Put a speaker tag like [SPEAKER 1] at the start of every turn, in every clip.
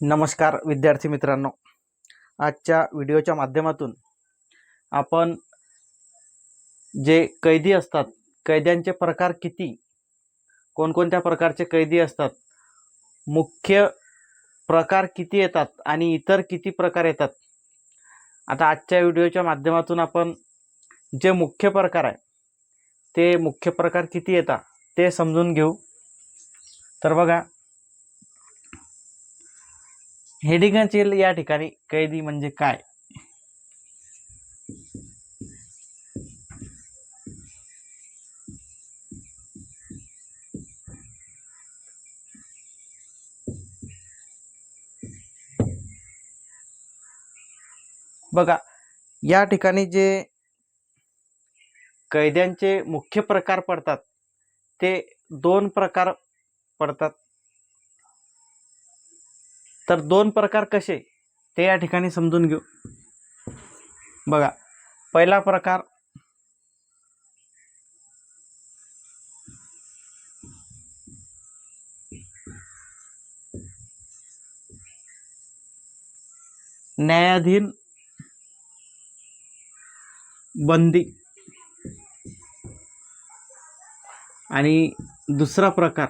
[SPEAKER 1] नमस्कार विद्यार्थी मित्रांनो. आजच्या व्हिडिओच्या माध्यमातून आपण जे कैदी असतात कैद्यांचे प्रकार किती? कोणकोणत्या प्रकारचे कैदी असतात? मुख्य प्रकार किती येतात आणि इतर किती प्रकार येतात? आता आजच्या व्हिडिओच्या माध्यमातून आपण जे मुख्य प्रकार आहे ते मुख्य प्रकार किती येतात ते समजून घेऊ. तर बघा हेडिंगच येईल या ठिकाणी कैदी म्हणजे काय? बघा या ठिकाणी जे कैद्यांचे मुख्य प्रकार पडतात ते दोन प्रकार पडतात. तर दोन प्रकार कसे ते या ठिकाणी समजून घेऊ. बघा पहिला प्रकार न्यायाधीन बंदी. आणि दुसरा प्रकार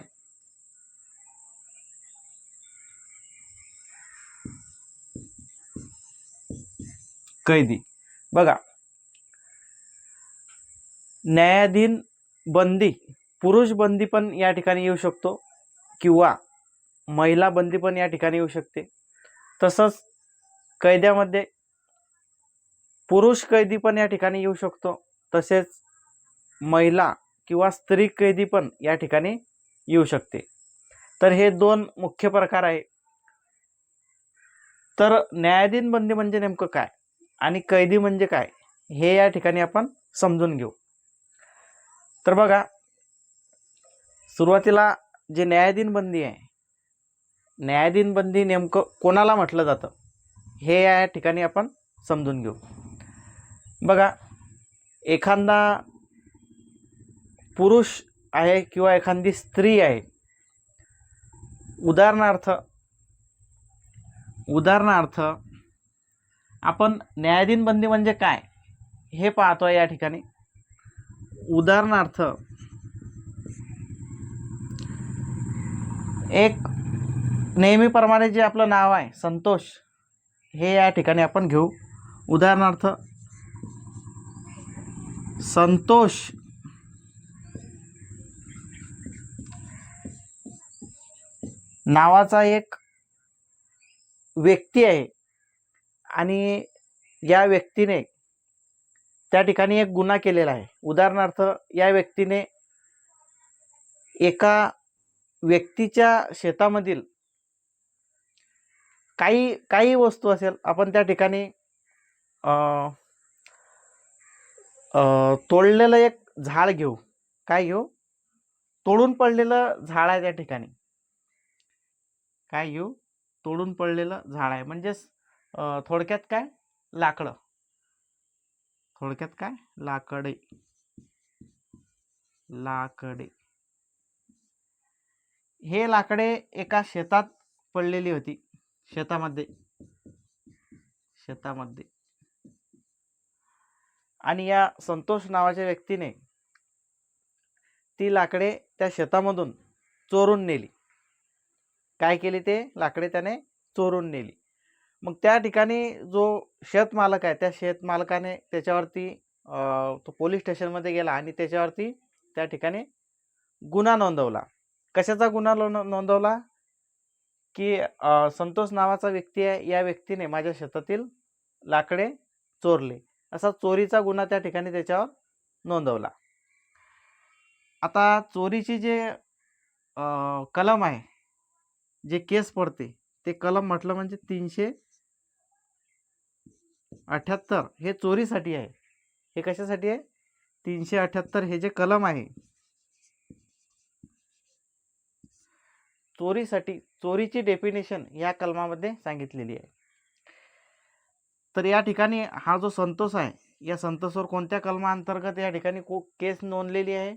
[SPEAKER 1] कैदी। बघा न्यायाधीन बंदी पुरुष बंदी पण या ठिकाणी येऊ शकतो किंवा महिला बंदी पण या ठिकाणी येऊ शकते. तसंच कैद्यामध्ये पुरुष कैदी पण या ठिकाणी येऊ शकतो तसेच महिला किंवा स्त्री कैदी पण या ठिकाणी येऊ शकते. तर हे दोन मुख्य प्रकार आहे. तर न्यायाधीन बंदी म्हणजे नेमकं काय? आणि कैदी म्हणजे काय? हे या ठिकाणी आपण समजून घेऊ. तर बघा सुरुवातीला जे न्यायाधीन बंदी आहे न्यायाधीन बंदी नेमकं कोणाला म्हटलं जातं? हे या ठिकाणी आपण समजून घेऊ. बघा एखादा पुरुष आहे किंवा एखादी स्त्री आहे उदाहरणार्थ उदाहरणार्थ आपण न्यायाधीन बंदी म्हणजे काय? हे पाहतोय या ठिकाणी. उदाहरणार्थ एक नेहमीप्रमाणे जे आपलं नाव आहे संतोष हे या ठिकाणी आपण घेऊ. उदाहरणार्थ संतोष नावाचा एक व्यक्ती आहे. आणि या व्यक्तीने त्या ठिकाणी एक गुन्हा केलेला आहे. उदाहरणार्थ या व्यक्तीने एका व्यक्तीच्या शेतामधील काही काही वस्तू असेल आपण त्या ठिकाणी तोडलेलं एक झाड घेऊ. काय घेऊ? तोडून पडलेलं झाड आहे त्या ठिकाणी. काय घेऊ? तोडून पडलेलं झाड आहे. म्हणजेच थोडक्यात काय? लाकडं. थोडक्यात काय? लाकडे. लाकडे. हे लाकडे एका शेतात पडलेली होती. शेतामध्ये. शेतामध्ये. आणि या संतोष नावाच्या व्यक्तीने ती लाकडे त्या शेतामधून चोरून नेली. काय केली ते? लाकडे त्याने चोरून नेली. मग त्या ठिकाणी जो शेतमालक आहे त्या शेतमालकाने त्याच्यावरती तो पोलीस स्टेशनमध्ये गेला आणि त्याच्यावरती त्या ठिकाणी गुन्हा नोंदवला. कशाचा गुन्हा नोंदवला? की संतोष नावाचा व्यक्ती आहे या व्यक्तीने माझ्या शेतातील लाकडे चोरले. असा चोरीचा गुन्हा त्या ठिकाणी त्याच्यावर नोंदवला. आता चोरीची जे कलम आहे जे केस पडते ते कलम म्हटलं म्हणजे तीनशे अठ्ठ्याहत्तर हे चोरीसाठी आहे. हे कशासाठी आहे? तीनशे अठ्याहत्तर हे जे कलम आहे. चोरीसाठी चोरीची डेफिनेशन या कलमामध्ये सांगितलेली आहे. तर या ठिकाणी हा जो संतोष आहे या संतोषवर कोणत्या कलमाअंतर्गत या ठिकाणी को केस नोंदलेली आहे?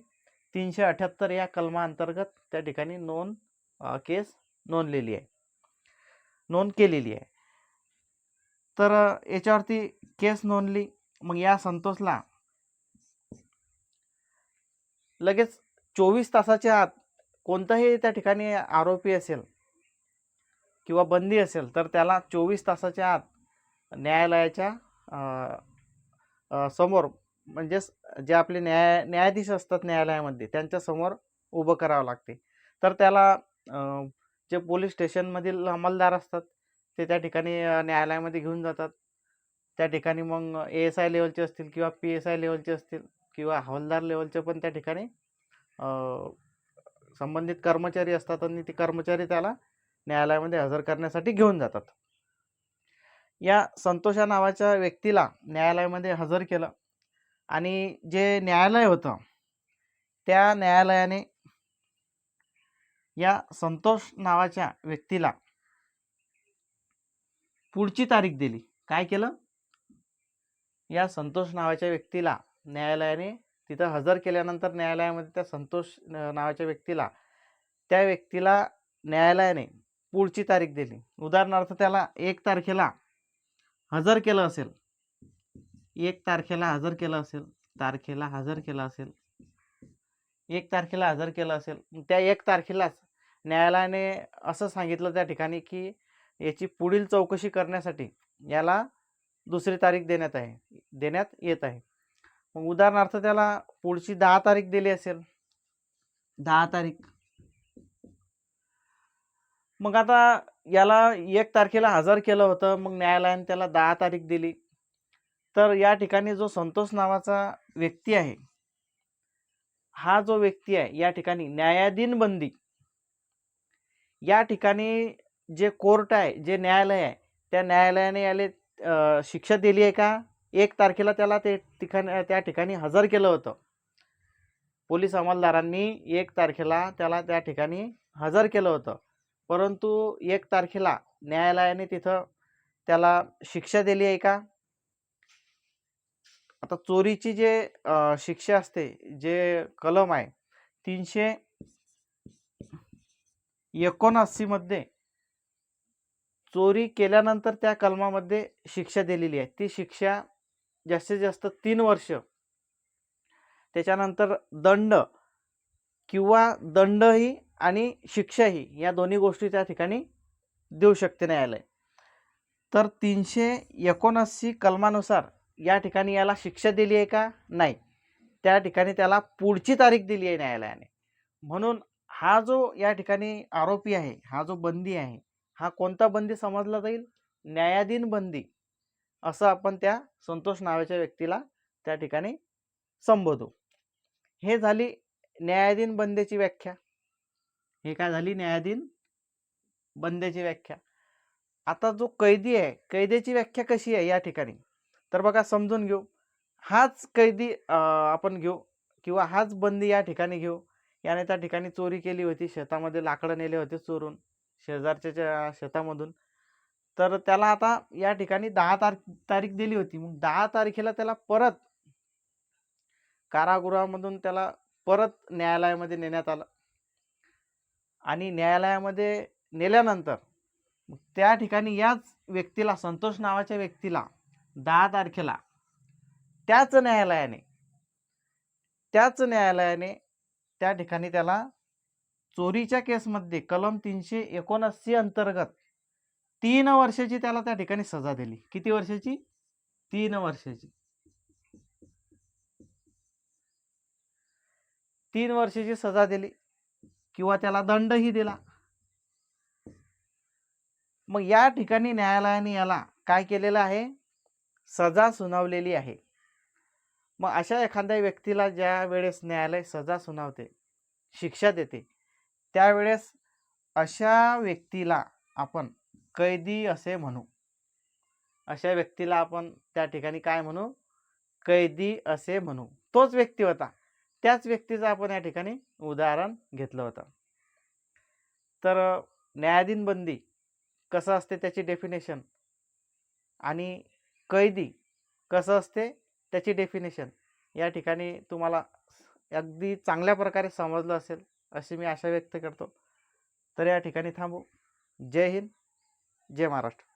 [SPEAKER 1] तीनशे अठ्ठ्याहत्तर या कलमाअंतर्गत त्या ठिकाणी नोंद केस नोंदलेली आहे. नोंद केलेली आहे. तर याच्यावरती केस नोंदली. मग या संतोषला लगेच चोवीस तासाच्या आत कोणताही त्या ठिकाणी आरोपी असेल किंवा बंदी असेल तर त्याला चोवीस तासाच्या आत न्यायालयाच्या समोर म्हणजेच जे आपले न्याय न्यायाधीश असतात न्यायालयामध्ये त्यांच्यासमोर उभं करावं लागते. तर त्याला जे पोलीस स्टेशनमधील अंमलदार असतात ते त्या ठिकाणी न्यायालयामध्ये घेऊन जातात. त्या ठिकाणी मग ए एस आय लेवलचे असतील किंवा पी एस आय लेवलचे असतील किंवा हवालदार लेवलचे पण त्या ठिकाणी संबंधित कर्मचारी असतात आणि ते कर्मचारी त्याला न्यायालयामध्ये हजर करण्यासाठी घेऊन जातात. या संतोषा नावाच्या व्यक्तीला न्यायालयामध्ये हजर केलं आणि जे न्यायालय होतं त्या न्यायालयाने या संतोष नावाच्या व्यक्तीला पुढची तारीख दिली. काय केलं? या संतोष नावाच्या व्यक्तीला न्यायालयाने तिथं हजर केल्यानंतर न्यायालयामध्ये त्या संतोष नावाच्या व्यक्तीला त्या व्यक्तीला न्यायालयाने पुढची तारीख दिली. उदाहरणार्थ त्याला एक तारखेला हजर केलं असेल. एक तारखेला हजर केलं असेल. तारखेला हजर केलं असेल. एक तारखेला हजर केलं असेल. त्या एक तारखेलाच न्यायालयाने असं सांगितलं त्या ठिकाणी की याची पुढील चौकशी करण्यासाठी याला दुसरी तारीख देण्यात आहे देण्यात येत आहे. मग उदाहरणार्थ त्याला पुढची दहा तारीख दिली असेल. दहा तारीख. मग आता याला एक तारखेला हजर केलं होतं मग न्यायालयाने त्याला दहा तारीख दिली. तर या ठिकाणी जो संतोष नावाचा व्यक्ती आहे हा जो व्यक्ती आहे या ठिकाणी न्यायाधीन बंदी. या ठिकाणी जे कोर्ट आहे जे न्यायालय आहे त्या न्यायालयाने याले शिक्षा दिली आहे का? एक तारखेला त्याला ते ठिकाणी त्या ठिकाणी हजर केलं होतं. पोलीस अंमलदारांनी एक तारखेला त्याला त्या ठिकाणी हजर केलं होतं. परंतु एक तारखेला न्यायालयाने तिथं त्याला शिक्षा दिली आहे का? आता चोरीची जे शिक्षा असते जे कलम आहे तीनशे एकोणऐंशीमध्ये चोरी केल्यानंतर त्या कलमामध्ये शिक्षा दिलेली आहे. ती शिक्षा जास्तीत जास्त तीन वर्ष. त्याच्यानंतर दंड किंवा दंडही आणि शिक्षाही या दोन्ही गोष्टी त्या ठिकाणी देऊ शकते न्यायालय. तर तीनशे एकोणऐंशी कलमानुसार या ठिकाणी याला शिक्षा दिली आहे का? नाही. त्या ठिकाणी त्याला पुढची तारीख दिली आहे न्यायालयाने. म्हणून हा जो या ठिकाणी आरोपी आहे हा जो बंदी आहे हा कोणता बंदी समजला जाईल? न्यायाधीन बंदी. असं आपण त्या संतोष नावाच्या व्यक्तीला त्या ठिकाणी संबोधू. हे झाली न्यायाधीन बंदीची व्याख्या. हे काय झाली? न्यायाधीन बंदीची व्याख्या. आता जो कैदी आहे कैद्याची व्याख्या कशी आहे या ठिकाणी? तर बघा समजून घेऊ. हाच कैदी आपण घेऊ किंवा हाच बंदी या ठिकाणी घेऊ. याने त्या ठिकाणी चोरी केली होती शेतामध्ये लाकडं नेले होते चोरून. शेजारच्या शेतामधून. तर त्याला आता या ठिकाणी दहा तार तारीख दिली होती. मग दहा तारखेला त्याला परत कारागृहामधून त्याला परत न्यायालयामध्ये नेण्यात आलं. आणि न्यायालयामध्ये नेल्यानंतर त्या ठिकाणी याच व्यक्तीला संतोष नावाच्या व्यक्तीला दहा तारखेला त्याच न्यायालयाने त्याच न्यायालयाने त्या ठिकाणी त्याला चोरीच्या केसमध्ये कलम तीनशे एकोणऐंशी अंतर्गत तीन वर्षाची त्याला त्या ठिकाणी सजा दिली. किती वर्षाची? तीन वर्षाची. तीन वर्षाची सजा दिली. किंवा त्याला दंडही दिला. मग या ठिकाणी न्यायालयाने याला काय केलेलं आहे? सजा सुनावलेली आहे. मग अशा एखाद्या व्यक्तीला ज्या वेळेस न्यायालय सजा सुनावते शिक्षा देते त्यावेळेस अशा व्यक्तीला आपण कैदी असे म्हणू. अशा व्यक्तीला आपण त्या ठिकाणी काय म्हणू? कैदी असे म्हणू. तोच व्यक्ती होता. त्याच व्यक्तीचं आपण या ठिकाणी उदाहरण घेतलं होतं. तर न्यायाधीन बंदी कसं असते त्याची डेफिनेशन आणि कैदी कसं असते त्याची डेफिनेशन या ठिकाणी तुम्हाला अगदी चांगल्या प्रकारे समजलं असेल. अशी मी आशा व्यक्त करतो. तर या ठिकाणी थांबू. जय हिंद जय महाराष्ट्र.